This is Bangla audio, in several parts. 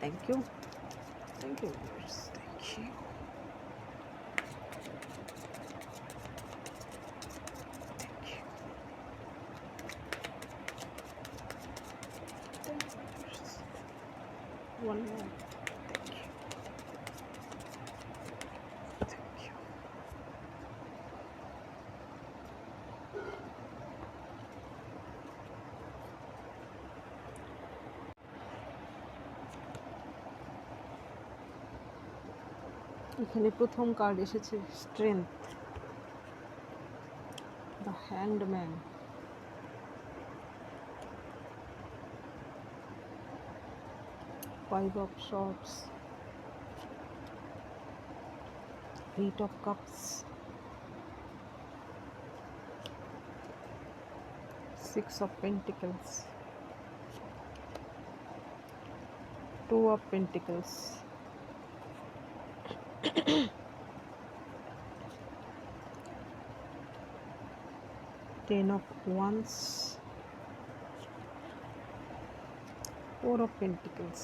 Thank you. Thank you, Thank you. Thank you. One more. এখানে প্রথম কার্ড এসেছে strength the hanged man five of swords eight of cups six of pentacles two of pentacles ten of wands four of pentacles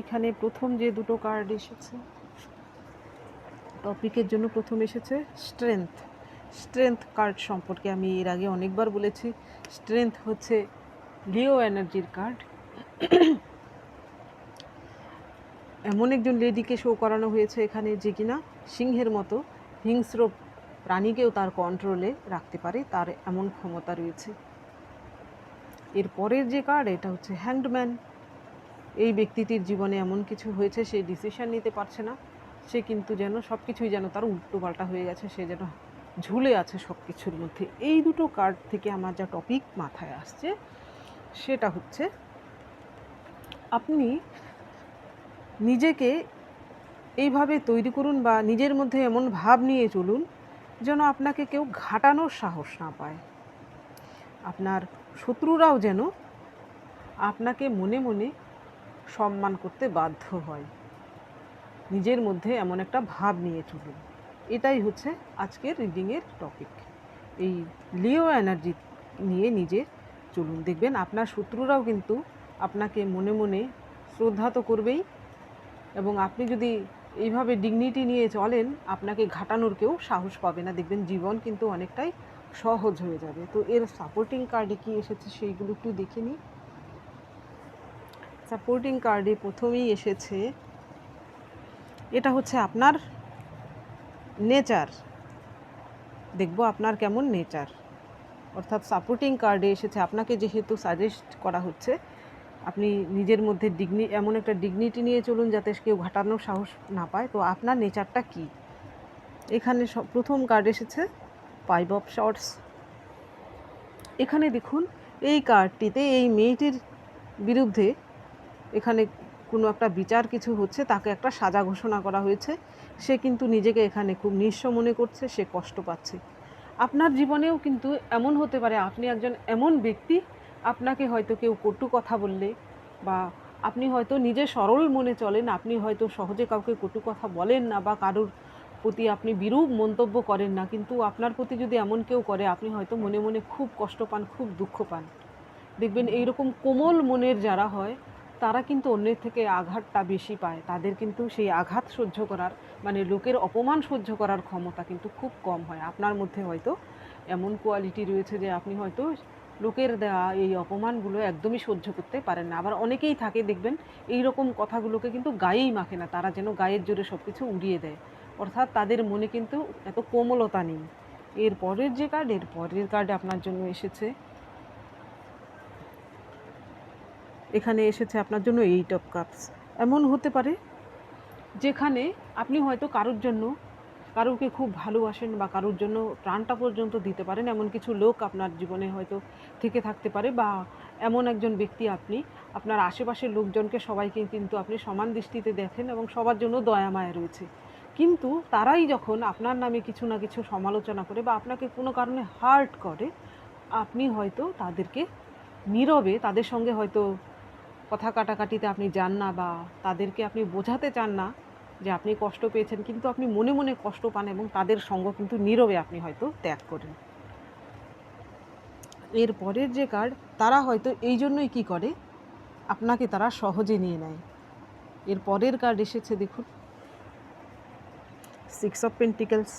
এখানে প্রথম যে দুটো কার্ড এসেছে টপিকের জন্য প্রথম এসেছে স্ট্রেংথ স্ট্রেংথ কার্ড সম্পর্কে আমি এর আগে অনেকবার বলেছি স্ট্রেংথ হচ্ছে লিও এনার্জির কার্ড এমন একজন লেডিকে শো করানো হয়েছে এখানে যে কিনা সিংহের মতো হিংস্র প্রাণীকেও তার কন্ট্রোলে রাখতে পারে তার এমন ক্ষমতা রয়েছে এর পরের যে কার্ড এটা হচ্ছে হ্যান্ডম্যান এই ব্যক্তিটির জীবনে এমন কিছু হয়েছে সে ডিসিশান নিতে পারছে না সে কিন্তু যেন সব কিছুই যেন তার উল্টোপাল্টা হয়ে গেছে সে যেন ঝুলে আছে সব কিছুর মধ্যে এই দুটো কার্ড থেকে আমার যা টপিক মাথায় আসছে সেটা হচ্ছে আপনি নিজেকে এইভাবে তৈরি করুন বা নিজের মধ্যে এমন ভাব নিয়ে চলুন যেন আপনাকে কেউ ঘাটানোর সাহস না পায় আপনার শত্রুরাও যেন আপনাকে মনে মনে সম্মান করতে বাধ্য হয় নিজের মধ্যে এমন একটা ভাব নিয়ে চলুন এটাই হচ্ছে আজকের রিডিংয়ের টপিক এই লিও এনার্জি নিয়ে নিজে চলুন দেখবেন আপনার শত্রুরাও কিন্তু আপনাকে মনে মনে শ্রদ্ধা তো করবেই এবং আপনি যদি এইভাবে ডিগনিটি নিয়ে চলেন আপনাকে ঘাটানোর কেউ সাহস পাবে না দেখবেন জীবন কিন্তু অনেকটাই সহজ হয়ে যাবে তো এর সাপোর্টিং কার্ডে কী এসেছে সেইগুলো একটু দেখে নিই সাপোর্টিং কার্ডে প্রথমেই এসেছে এটা হচ্ছে আপনার নেচার দেখব আপনার কেমন নেচার অর্থাৎ সাপোর্টিং কার্ডে এসেছে আপনাকে যেহেতু সাজেস্ট করা হচ্ছে আপনি নিজের মধ্যে ডিগনি এমন একটা ডিগনিটি নিয়ে চলুন যাতে কেউ ঘাটানোর সাহস না পায় তো আপনার নেচারটা কি এখানে প্রথম কার্ড এসেছে পাইপ অফ শর্টস এখানে দেখুন এই কার্ডটিতে এই মেয়েটির বিরুদ্ধে এখানে কোনো একটা বিচার কিছু হচ্ছে তাকে একটা সাজা ঘোষণা করা হয়েছে সে কিন্তু নিজেকে এখানে খুব নিঃস্ব মনে করছে সে কষ্ট পাচ্ছে আপনার জীবনেও কিন্তু এমন হতে পারে আপনি একজন এমন ব্যক্তি আপনাকে হয়তো কেউ কটু কথা বললে বা আপনি হয়তো নিজে সরল মনে চলেন আপনি হয়তো সহজে কাউকে কটু কথা বলেন না বা কারোর প্রতি আপনি বিরূপ মন্তব্য করেন না কিন্তু আপনার প্রতি যদি এমন কেউ করে আপনি হয়তো মনে মনে খুব কষ্ট পান খুব দুঃখ পান দেখবেন এইরকম কোমল মনের যারা হয় তারা কিন্তু অন্যের থেকে আঘাতটা বেশি পায় তাদের কিন্তু সেই আঘাত সহ্য করার মানে লোকের অপমান সহ্য করার ক্ষমতা কিন্তু খুব কম হয় আপনার মধ্যে হয়তো এমন কোয়ালিটি রয়েছে যে আপনি হয়তো লোকের দেওয়া এই অপমানগুলো একদমই সহ্য করতে পারেন না আবার অনেকেই থাকে দেখবেন এই রকম কথাগুলোকে কিন্তু গায়েই মাখে না তারা যেন গায়ের জোরে সব কিছু উড়িয়ে দেয় অর্থাৎ তাদের মনে কিন্তু এত কোমলতা নেই এর পরের যে কার্ড এর পরের কার্ড আপনার জন্য এসেছে এখানে এসেছে আপনার জন্য এইট অফ কাপস এমন হতে পারে যেখানে আপনি হয়তো কারোর জন্য কারুকে খুব ভালোবাসেন বা কারুর জন্য প্রাণটা পর্যন্ত দিতে পারেন এমন কিছু লোক আপনার জীবনে হয়তো থেকে থাকতে পারে বা এমন একজন ব্যক্তি আপনি আপনার আশেপাশের লোকজনকে সবাইকে কিন্তু আপনি সমান দৃষ্টিতে দেখেন এবং সবার জন্য দয়া মায়া রয়েছে কিন্তু তারাই যখন আপনার নামে কিছু না কিছু সমালোচনা করে বা আপনাকে কোনো কারণে হার্ট করে আপনি হয়তো তাদেরকে নীরবে তাদের সঙ্গে হয়তো কথা কাটাকাটিতে আপনি যান না বা তাদেরকে আপনি বোঝাতে চান না যে আপনি কষ্ট পেয়েছেন কিন্তু আপনি মনে মনে কষ্ট পান এবং তাদের সঙ্গ কিন্তু নীরবে আপনি হয়তো ত্যাগ করেন এর পরের যে কার্ড তারা হয়তো এই জন্যই কী করে আপনাকে তারা সহজে নিয়ে নেয় এর পরের কার্ড এসেছে দেখুন সিক্স অফ পেন্টিকেলস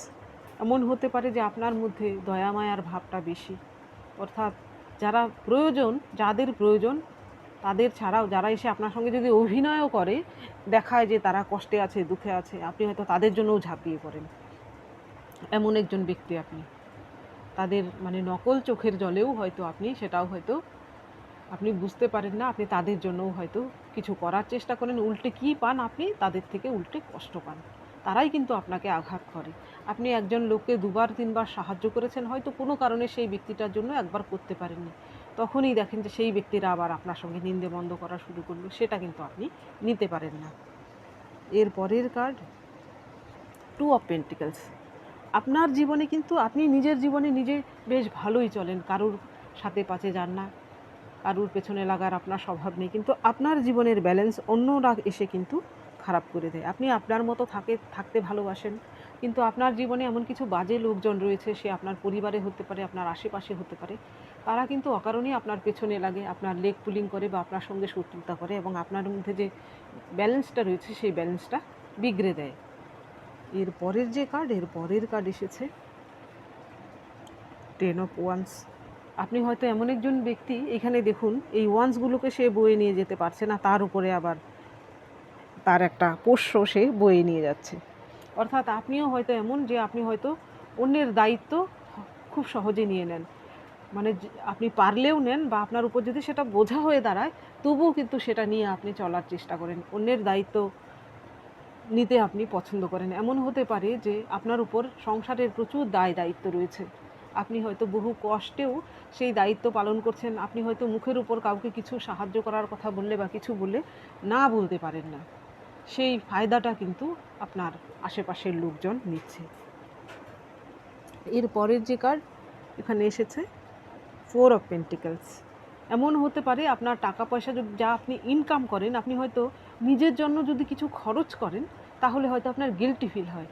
এমন হতে পারে যে আপনার মধ্যে দয়া মায়ার ভাবটা বেশি অর্থাৎ যারা প্রয়োজন যাদের প্রয়োজন তাদের ছাড়াও যারা এসে আপনার সঙ্গে যদি অভিনয়ও করে দেখায় যে তারা কষ্টে আছে দুঃখে আছে আপনি হয়তো তাদের জন্যও ঝাঁপিয়ে পড়েন এমন একজন ব্যক্তি আপনি তাদের মানে নকল চোখের জলেও হয়তো আপনি সেটাও হয়তো আপনি বুঝতে পারেন না আপনি তাদের জন্যও হয়তো কিছু করার চেষ্টা করেন উল্টে কী পান আপনি তাদের থেকে উল্টে কষ্ট পান তারাই কিন্তু আপনাকে আঘাত করে আপনি একজন লোককে দুবার তিনবার সাহায্য করেছেন হয়তো কোনো কারণে সেই ব্যক্তিটার জন্য একবার করতে পারেননি তখনই দেখেন যে সেই ব্যক্তিরা আবার আপনার সঙ্গে নিন্দে বন্ধ করা শুরু করলো সেটা কিন্তু আপনি নিতে পারেন না এর পরের কার্ড টু অফ পেন্টিকলস আপনার জীবনে কিন্তু আপনি নিজের জীবনে নিজে বেশ ভালোই চলেন কারোর সাথে পাচে যান না কারুর পেছনে লাগার আপনার স্বভাব নেই কিন্তু আপনার জীবনের ব্যালেন্স অন্যরা এসে কিন্তু খারাপ করে দেয় আপনি আপনার মতো থাকে থাকতে ভালোবাসেন কিন্তু আপনার জীবনে এমন কিছু বাজে লোকজন রয়েছে সে আপনার পরিবারে হতে পারে আপনার আশেপাশে হতে পারে তারা কিন্তু অকারণে আপনার পেছনে লাগে আপনার লেগ পুলিং করে বা আপনার সঙ্গে শত্রুতা করে এবং আপনার মধ্যে যে ব্যালেন্সটা রয়েছে সেই ব্যালেন্সটা বিগড়ে দেয় এর পরের যে কার্ড এর পরের কার্ড এসেছে টেন অফ ওয়ান্স আপনি হয়তো এমন একজন ব্যক্তি এখানে দেখুন এই ওয়ান্সগুলোকে সে বয়ে নিয়ে যেতে পারছে না তার উপরে আবার তার একটা পোষ্য সে বয়ে নিয়ে যাচ্ছে অর্থাৎ আপনিও হয়তো এমন যে আপনি হয়তো অন্যের দায়িত্ব খুব সহজে নিয়ে নেন মানে আপনি পারলেও নেন বা আপনার উপর যদি সেটা বোঝা হয়ে দাঁড়ায় তবুও কিন্তু সেটা নিয়ে আপনি চলার চেষ্টা করেন অন্যের দায়িত্ব নিতে আপনি পছন্দ করেন এমন হতে পারে যে আপনার উপর সংসারের প্রচুর দায় দায়িত্ব রয়েছে আপনি হয়তো বহু কষ্টেও সেই দায়িত্ব পালন করছেন আপনি হয়তো মুখের উপর কাউকে কিছু সাহায্য করার কথা বললে বা কিছু বললে না বলতে পারেন না সেই ফায়দাটা কিন্তু আপনার আশেপাশের লোকজন নিচ্ছে এর পরের যে কার্ড এখানে এসেছে ফোর অফ পেন্টিকেলস এমন হতে পারে আপনার টাকা পয়সা যা আপনি ইনকাম করেন আপনি হয়তো নিজের জন্য যদি কিছু খরচ করেন তাহলে হয়তো আপনার গিল্টি ফিল হয়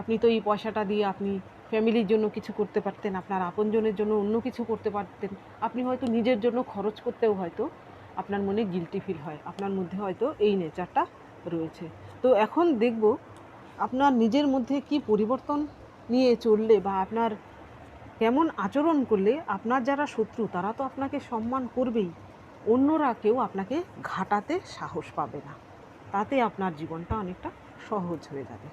আপনি তো এই পয়সাটা দিয়ে আপনি ফ্যামিলির জন্য কিছু করতে পারতেন আপনার আপনজনের জন্য অন্য কিছু করতে পারতেন আপনি হয়তো নিজের জন্য খরচ করতেও হয়তো আপনার মনে গিল্টি ফিল হয় আপনার মধ্যে হয়তো এই নেচারটা রয়েছে তো এখন দেখব আপনার নিজের মধ্যে কি পরিবর্তন নিয়ে চললে বা আপনার কেমন আচরণ করলে আপনার যারা শত্রু তারা তো আপনাকে সম্মান করবেই অন্যরা কেউ আপনাকে ঘাটাতে সাহস পাবে না তাতে আপনার জীবনটা অনেকটা সহজ হয়ে যাবে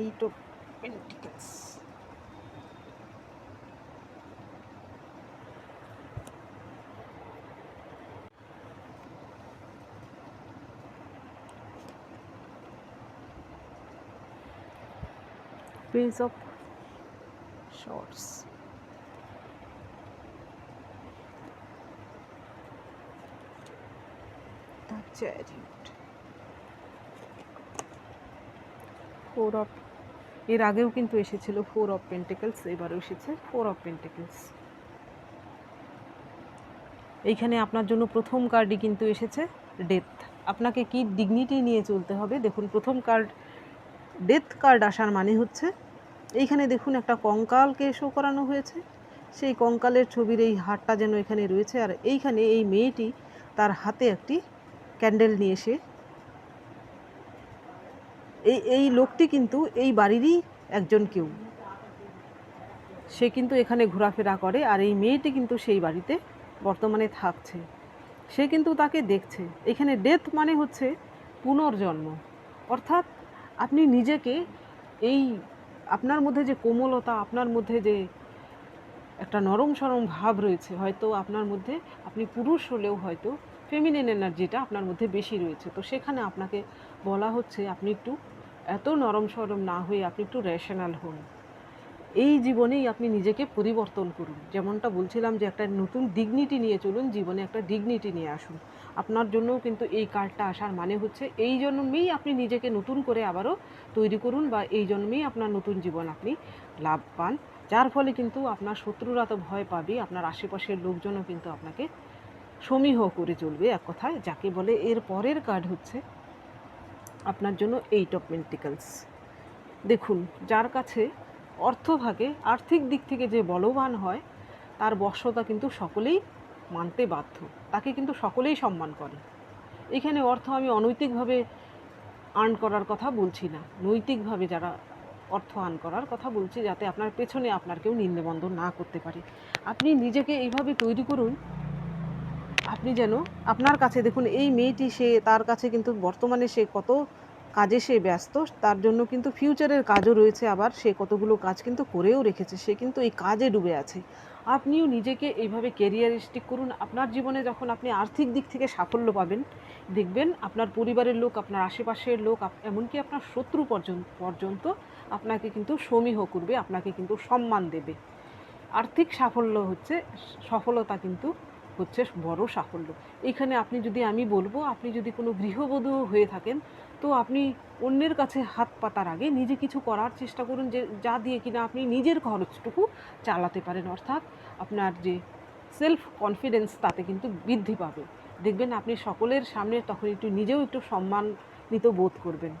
Eight of Pentacles. Prince of Swords. The Chariot. Four of এর আগেও কিন্তু এসেছিল ফোর অফ পেন্টেকলস এবারও এসেছে ফোর অফ পেন্টেকলস এইখানে আপনার জন্য প্রথম কার্ডই কিন্তু এসেছে ডেথ আপনাকে কি ডিগনিটি নিয়ে চলতে হবে দেখুন প্রথম কার্ড ডেথ কার্ড আসার মানে হচ্ছে এইখানে দেখুন একটা কঙ্কালকে শো করানো হয়েছে সেই কঙ্কালের ছবির এই হাটটা যেন এখানে রয়েছে আর এইখানে এই মেয়েটি তার হাতে একটি ক্যান্ডেল নিয়ে এসে এই এই লোকটি কিন্তু এই বাড়িরই একজন কেউ সে কিন্তু এখানে ঘোরাফেরা করে আর এই মেয়েটি কিন্তু সেই বাড়িতে বর্তমানে থাকছে সে কিন্তু তাকে দেখছে এখানে ডেথ মানে হচ্ছে পুনর্জন্ম অর্থাৎ আপনি নিজেকে এই আপনার মধ্যে যে কোমলতা আপনার মধ্যে যে একটা নরম সরম ভাব রয়েছে হয়তো আপনার মধ্যে আপনি পুরুষ হলেও হয়তো ফেমিনিন এনার্জিটা আপনার মধ্যে বেশি রয়েছে তো সেখানে আপনাকে বলা হচ্ছে আপনি একটু এত নরম সরম না হয়ে আপনি একটু রেশনাল হন এই জীবনেই আপনি নিজেকে পরিবর্তন করুন যেমনটা বলছিলাম যে একটা নতুন ডিগনিটি নিয়ে চলুন জীবনে একটা ডিগনিটি নিয়ে আসুন আপনার জন্যও কিন্তু এই কার্ডটা আসার মানে হচ্ছে এই জন্মেই আপনি নিজেকে নতুন করে আবারও তৈরি করুন বা এই জন্মেই আপনার নতুন জীবন আপনি লাভ পান যার ফলে কিন্তু আপনার শত্রুরা তো ভয় পাবে আপনার আশেপাশের লোকজনও কিন্তু আপনাকে সমীহ করে চলবে এক কথায় যাকে বলে এর পরের কার্ড হচ্ছে আপনার জন্য এইট অফ পেন্টিকালস দেখুন যার কাছে অর্থভাগে আর্থিক দিক থেকে যে বলবান হয় তার বর্ষতা কিন্তু সকলেই মানতে বাধ্য তাকে কিন্তু সকলেই সম্মান করে এখানে অর্থ আমি অনৈতিকভাবে আর্ন করার কথা বলছি না নৈতিকভাবে যারা অর্থ আর্ন করার কথা বলছি যাতে আপনার পেছনে আপনার কেউ নিন্দেবন্ধ না করতে পারে আপনি নিজেকে এইভাবে তৈরি করুন আপনি যেন আপনার কাছে দেখুন এই মেয়েটি সে তার কাছে কিন্তু বর্তমানে সে কত কাজে সে ব্যস্ত তার জন্য কিন্তু ফিউচারের কাজও রয়েছে আবার সে কতগুলো কাজ কিন্তু করেও রেখেছে সে কিন্তু এই কাজে ডুবে আছে আপনিও নিজেকে এইভাবে কেরিয়ারিস্টিক করুন আপনার জীবনে যখন আপনি আর্থিক দিক থেকে সাফল্য পাবেন দেখবেন আপনার পরিবারের লোক আপনার আশেপাশের লোক এমনকি আপনার শত্রু পর্যন্ত পর্যন্ত আপনাকে কিন্তু সমীহ করবে আপনাকে কিন্তু সম্মান দেবে আর্থিক সাফল্য হচ্ছে সফলতা কিন্তু হচ্ছে বড় সাফল্য এইখানে আপনি যদি আমি বলবো আপনি যদি কোনো গৃহবধূ হয়ে থাকেন তো আপনি অন্যের কাছে হাত পাতার আগে নিজে কিছু করার চেষ্টা করুন যে যা দিয়ে কিনা আপনি নিজের খরচটুকু চালাতে পারেন অর্থাৎ আপনার যে সেলফ কনফিডেন্স তাতে কিন্তু বৃদ্ধি পাবে দেখবেন আপনি সকলের সামনে তখন একটু নিজেও একটু সম্মানিত বোধ করবেন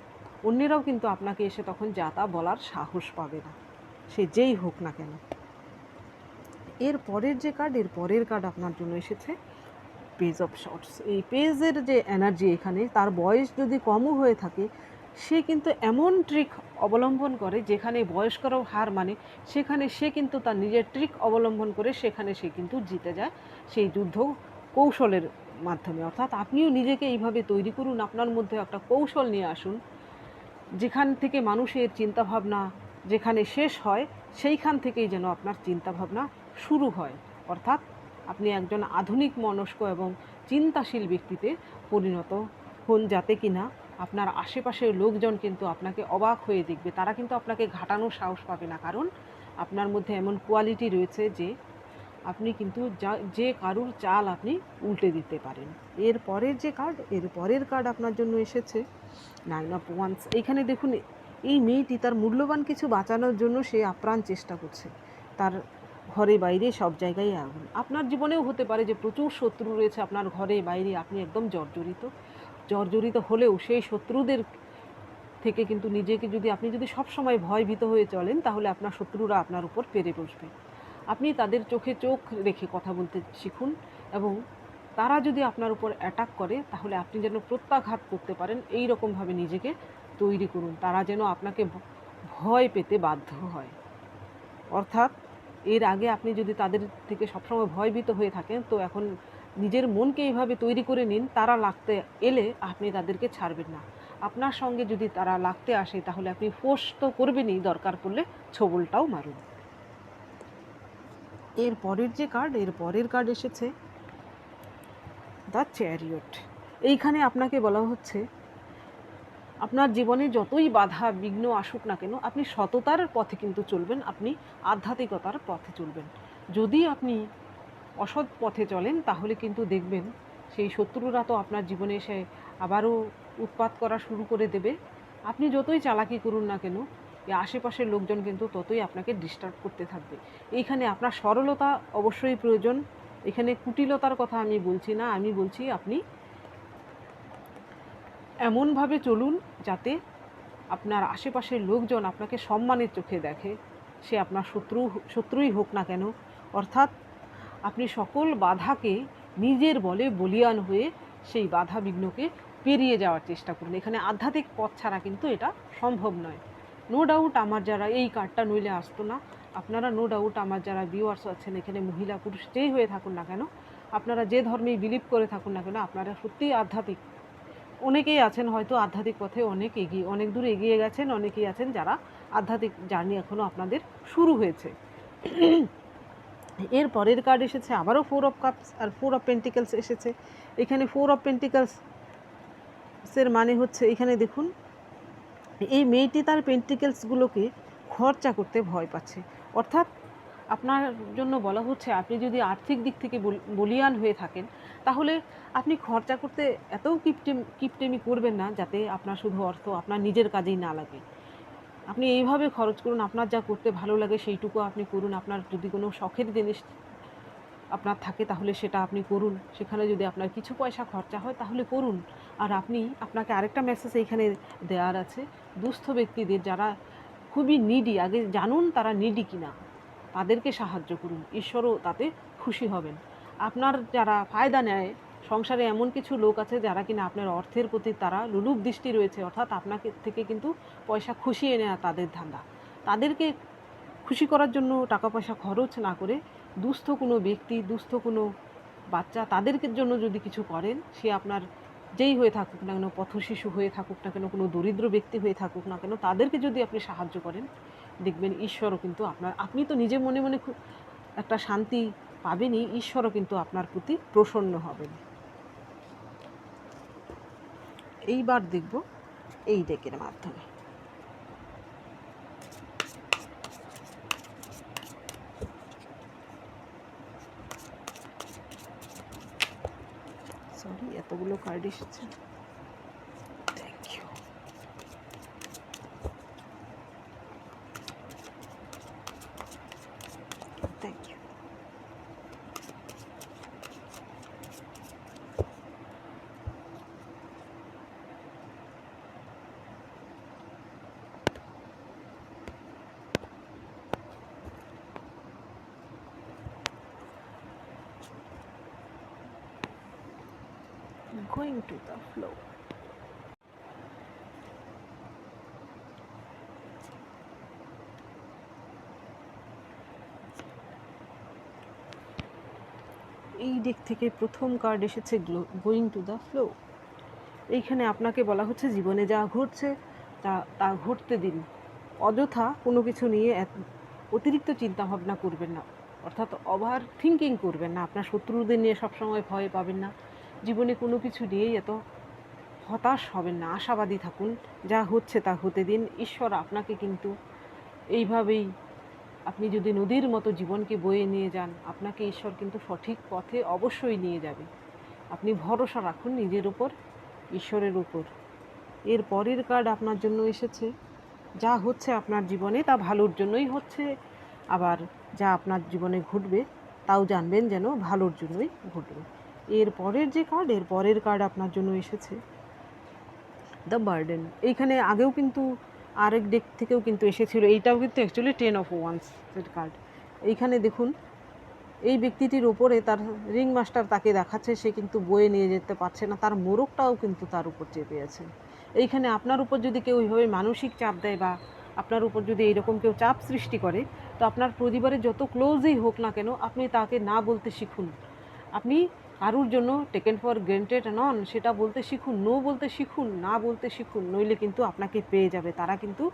অন্যেরাও কিন্তু আপনাকে এসে তখন যা তা বলার সাহস পাবে না সে যেই হোক না কেন এর পরের যে কার্ড এর পরের কার্ড আপনার জন্য এসেছে পেজ অফ শর্টস এই পেজের যে এনার্জি এখানে তার বয়স যদি কমও হয়ে থাকে সে কিন্তু এমন ট্রিক অবলম্বন করে যেখানে বয়স্করাও হার মানে সেখানে সে কিন্তু তার নিজের ট্রিক অবলম্বন করে সেখানে সে কিন্তু জিতে যায় সেই যুদ্ধ কৌশলের মাধ্যমে অর্থাৎ আপনিও নিজেকে এইভাবে তৈরি করুন আপনার মধ্যে একটা কৌশল নিয়ে আসুন যেখান থেকে মানুষের চিন্তাভাবনা যেখানে শেষ হয় সেইখান থেকেই যেন আপনার চিন্তাভাবনা শুরু হয় অর্থাৎ আপনি একজন আধুনিক মনস্ক এবং চিন্তাশীল ব্যক্তিতে পরিণত হন যাতে কিনা আপনার আশেপাশের লোকজন কিন্তু আপনাকে অবাক হয়ে দেখবে তারা কিন্তু আপনাকে ঘাটানোর সাহস পাবে না কারণ আপনার মধ্যে এমন কোয়ালিটি রয়েছে যে আপনি কিন্তু যা যে কারুর চাল আপনি উল্টে দিতে পারেন এর পরের যে কার্ড এর পরের কার্ড আপনার জন্য এসেছে নাইন অফ ওয়ান্স এইখানে দেখুন এই মেয়েটি তার মূল্যবান কিছু বাঁচানোর জন্য সে আপ্রাণ চেষ্টা করছে তার ঘরে বাইরে সব জায়গায় আগুন আপনার জীবনেও হতে পারে যে প্রচুর শত্রু রয়েছে আপনার ঘরে বাইরে আপনি একদম জর্জরিত জর্জরিত হলেও সেই শত্রুদের থেকে কিন্তু নিজেকে যদি আপনি যদি সবসময় ভয়ভীত হয়ে চলেন তাহলে আপনার শত্রুরা আপনার উপর পেরে বসবে আপনি তাদের চোখে চোখ রেখে কথা বলতে শিখুন এবং তারা যদি আপনার উপর অ্যাটাক করে তাহলে আপনি যেন প্রত্যাঘাত করতে পারেন এই রকমভাবে নিজেকে তৈরি করুন তারা যেন আপনাকে ভয় পেতে বাধ্য হয় অর্থাৎ এর আগে আপনি যদি তাদের থেকে সবসময় ভয়ভীত হয়ে থাকেন তো এখন নিজের মনকে এইভাবে তৈরি করে নিন তারা লাগতে এলে আপনি তাদেরকে ছাড়বেন না আপনার সঙ্গে যদি তারা লাগতে আসে তাহলে আপনি ফোর্স তো করবেনই দরকার পড়লে ছবলটাও মারুন এর পরের যে কার্ড এর পরের কার্ড এসেছে দ্য চ্যারিয়ট এইখানে আপনাকে বলা হচ্ছে আপনার জীবনে যতই বাধা বিঘ্ন আসুক না কেন আপনি সততার পথে কিন্তু চলবেন আপনি আধ্যাত্মিকতার পথে চলবেন যদি আপনি অসৎ পথে চলেন তাহলে কিন্তু দেখবেন সেই শত্রুরা তো আপনার জীবনে এসে আবারও উৎপাত করা শুরু করে দেবে আপনি যতই চালাকি করুন না কেন এই আশেপাশের লোকজন কিন্তু ততই আপনাকে ডিস্টার্ব করতে থাকবে এইখানে আপনার সরলতা অবশ্যই প্রয়োজন এখানে কুটিলতার কথা আমি বলছি না আমি বলছি আপনি এমনভাবে চলুন যাতে আপনার আশেপাশের লোকজন আপনাকে সম্মানের চোখে দেখে সে আপনার শত্রু শত্রুই হোক না কেন অর্থাৎ আপনি সকল বাধাকে নিজের বলে বলিয়ান হয়ে সেই বাধা বিঘ্নকে পেরিয়ে যাওয়ার চেষ্টা করুন এখানে আধ্যাত্মিক পথ ছাড়া কিন্তু এটা সম্ভব নয় নো ডাউট আমার যারা এই কার্ডটা নইলে আসতো না আপনারা নো ডাউট আমার যারা ভিউয়ার্স আছেন এখানে মহিলা পুরুষ যেই হয়ে থাকুন না কেন আপনারা যে ধর্মেই বিলিভ করে থাকুন না কেন আপনারা সত্যিই আধ্যাত্মিক অনেকেই আছেন হয়তো আধ্যাত্মিক পথে অনেক এগিয়ে অনেক দূর এগিয়ে গেছেন অনেকেই আছেন যারা আধ্যাত্মিক জার্নি এখনও আপনাদের শুরু হয়েছে এর পরের কার্ড এসেছে আবারও ফোর অফ কাপস আর ফোর অফ পেন্টিক্যালস এসেছে এখানে ফোর অফ পেন্টিক্যালসের মানে হচ্ছে এখানে দেখুন এই মেয়েটি তার পেন্টিক্যালসগুলোকে খরচা করতে ভয় পাচ্ছে অর্থাৎ আপনার জন্য বলা হচ্ছে আপনি যদি আর্থিক দিক থেকে বলিয়ান হয়ে থাকেন তাহলে আপনি খরচা করতে এত কিপটেম কিপটেমি করবেন না যাতে আপনার শুধু অর্থ আপনার নিজের কাজেই না লাগে আপনি এইভাবে খরচ করুন আপনার যা করতে ভালো লাগে সেইটুকু আপনি করুন আপনার যদি কোনো শখের জিনিস আপনার থাকে তাহলে সেটা আপনি করুন সেখানে যদি আপনার কিছু পয়সা খরচা হয় তাহলে করুন আর আপনি আপনাকে আরেকটা মেসেজ এইখানে দেওয়ার আছে দুস্থ ব্যক্তিদের যারা খুবই নিডি আগে জানুন তারা নিডি কিনা তাদেরকে সাহায্য করুন ঈশ্বরও তাতে খুশি হবেন আপনার যারা ফায়দা নেয় সংসারে এমন কিছু লোক আছে যারা কিনা আপনার অর্থের প্রতি তারা লুলুপ দৃষ্টি রয়েছে অর্থাৎ আপনাকে থেকে কিন্তু পয়সা খুশিয়ে নেওয়া তাদের ধান্দা তাদেরকে খুশি করার জন্য টাকা পয়সা খরচ না করে দুস্থ কোনো ব্যক্তি দুস্থ কোনো বাচ্চা তাদেরকে জন্য যদি কিছু করেন সে আপনার যেই হয়ে থাকুক না কেন পথ শিশু হয়ে থাকুক না কেন কোনো দরিদ্র ব্যক্তি হয়ে থাকুক না কেন তাদেরকে যদি আপনি সাহায্য করেন দেখবেন ঈশ্বরও কিন্তু আপনার আপনি তো নিজে মনে মনে খুব একটা শান্তি পাবেনই ঈশ্বরও কিন্তু আপনার প্রতি প্রসন্ন হবেন এইবার দেখব এই ডেকের মাধ্যমে সরি এতগুলো কার্ড এসেছে going to the flow. এই দিক থেকে প্রথম কার্ড এসেছে গোয়িং টু দ্য ফ্লো এইখানে আপনাকে বলা হচ্ছে জীবনে যা ঘটছে তা তা ঘটতে দিন অযথা কোনো কিছু নিয়ে অতিরিক্ত চিন্তা ভাবনা করবেন না অর্থাৎ ওভার থিঙ্কিং করবেন না আপনার শত্রুদের নিয়ে সবসময় ভয় পাবেন না জীবনে কোনো কিছু নিয়েই এত হতাশ হবেন না আশাবাদী থাকুন যা হচ্ছে তা হতে দিন ঈশ্বর আপনাকে কিন্তু এইভাবেই আপনি যদি নদীর মতো জীবনকে বয়ে নিয়ে যান আপনাকে ঈশ্বর কিন্তু সঠিক পথে অবশ্যই নিয়ে যাবে আপনি ভরসা রাখুন নিজের উপর ঈশ্বরের উপর এর পরের কার্ড আপনার জন্য এসেছে যা হচ্ছে আপনার জীবনে তা ভালোর জন্যই হচ্ছে আবার যা আপনার জীবনে ঘটবে তাও জানবেন যেন ভালোর জন্যই ঘটবে এর পরের যে কার্ড এর পরের কার্ড আপনার জন্য এসেছে দ্য বার্ডেন এইখানে আগেও কিন্তু আরেক ডেক থেকেও কিন্তু এসেছিল এইটাও কিন্তু অ্যাকচুয়ালি টেন অফ ওয়ান্সের কার্ড এইখানে দেখুন এই ব্যক্তিটির ওপরে তার রিং মাস্টার তাকে দেখাচ্ছে সে কিন্তু বয়ে নিয়ে যেতে পারছে না তার মোরগটাও কিন্তু তার উপর চেপে আছে এইখানে আপনার উপর যদি কেউ এইভাবে মানসিক চাপ দেয় বা আপনার উপর যদি এইরকম কেউ চাপ সৃষ্টি করে তো আপনার পরিবারে যত ক্লোজই হোক না কেন আপনি তাকে না বলতে শিখুন আপনি কারুর জন্য টেকেন ফর গ্রেন্টেড নন সেটা বলতে শিখুন নো বলতে শিখুন না বলতে শিখুন নইলে কিন্তু আপনাকে পেয়ে যাবে তারা কিন্তু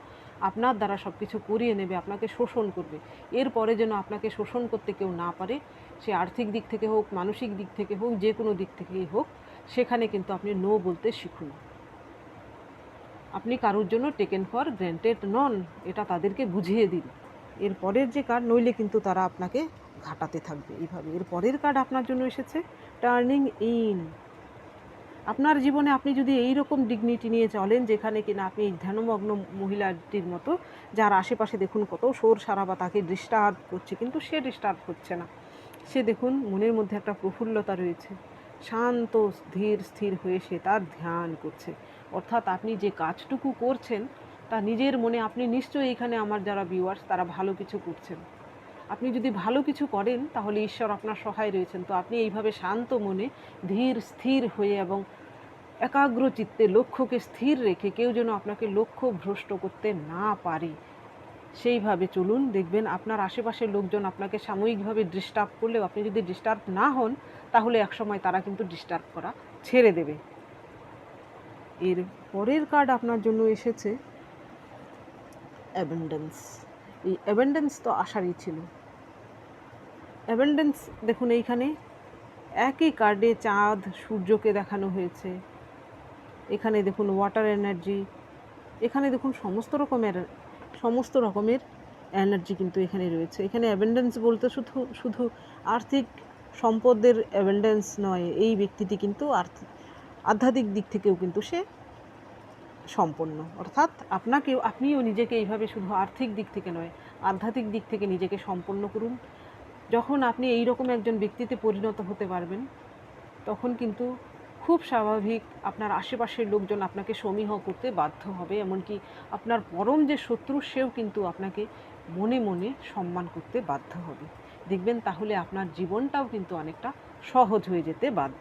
আপনার দ্বারা সব কিছু করিয়ে নেবে আপনাকে শোষণ করবে এরপরে যেন আপনাকে শোষণ করতে কেউ না পারে সে আর্থিক দিক থেকে হোক মানসিক দিক থেকে হোক যে কোনো দিক থেকেই হোক সেখানে কিন্তু আপনি নো বলতে শিখুন আপনি কারুর জন্য টেকেন ফর গ্রেন্টেড নন এটা তাদেরকে বুঝিয়ে দিন এরপরের যে কার নইলে কিন্তু তারা আপনাকে ঘাটাতে থাকবে এইভাবে এর পরের কার্ড আপনার জন্য এসেছে টার্নিং ইন আপনার জীবনে আপনি যদি এই রকম ডিগনিটি নিয়ে চলেন যেখানে কিনা আপনি ধ্যানমগ্ন মহিলাটির মতো যার আশেপাশে দেখুন কত সোর সারা বা তাকে ডিস্টার্ব করছে কিন্তু সে ডিস্টার্ব করছে না সে দেখুন মনের মধ্যে একটা প্রফুল্লতা রয়েছে শান্ত ধীর স্থির হয়ে সে তার ধ্যান করছে অর্থাৎ আপনি যে কাজটুকু করছেন তা নিজের মনে আপনি নিশ্চয়ই এখানে আমার যারা ভিউয়ার্স তারা ভালো কিছু করছেন আপনি যদি ভালো কিছু করেন তাহলে ঈশ্বর আপনার সহায় রয়েছেন তো আপনি এইভাবে শান্ত মনে ধীর স্থির হয়ে এবং একাগ্র চিত্তে লক্ষ্যকে স্থির রেখে কেউ যেন আপনাকে লক্ষ্য ভ্রষ্ট করতে না পারে সেইভাবে চলুন দেখবেন আপনার আশেপাশের লোকজন আপনাকে সাময়িকভাবে ডিস্টার্ব করলেও আপনি যদি ডিস্টার্ব না হন তাহলে একসময় তারা কিন্তু ডিস্টার্ব করা ছেড়ে দেবে এর পরের কার্ড আপনার জন্য এসেছে অ্যাবেন্ডেন্স এই অ্যাবেন্ডেন্স তো আসারই ছিল অ্যাবেন্ডেন্স দেখুন এইখানে একই কার্ডে চাঁদ সূর্যকে দেখানো হয়েছে এখানে দেখুন ওয়াটার এনার্জি এখানে দেখুন সমস্ত রকমের সমস্ত রকমের এনার্জি কিন্তু এখানে রয়েছে এখানে অ্যাবেন্ডেন্স বলতে শুধু শুধু আর্থিক সম্পদের অ্যাবেন্ডেন্স নয় এই ব্যক্তিটি কিন্তু আর্থিক আধ্যাত্মিক দিক থেকেও কিন্তু সে সম্পন্ন অর্থাৎ আপনাকেও আপনিও নিজেকে এইভাবে শুধু আর্থিক দিক থেকে নয় আধ্যাত্মিক দিক থেকে নিজেকে সম্পন্ন করুন যখন আপনি এই রকম একজন ব্যক্তিতে পরিণত হতে পারবেন তখন কিন্তু খুব স্বাভাবিক আপনার আশেপাশের লোকজন আপনাকে সমীহ করতে বাধ্য হবে এমনকি আপনার পরম যে শত্রু সেও কিন্তু আপনাকে মনে মনে সম্মান করতে বাধ্য হবে দেখবেন তাহলে আপনার জীবনটাও কিন্তু অনেকটা সহজ হয়ে যেতে বাধ্য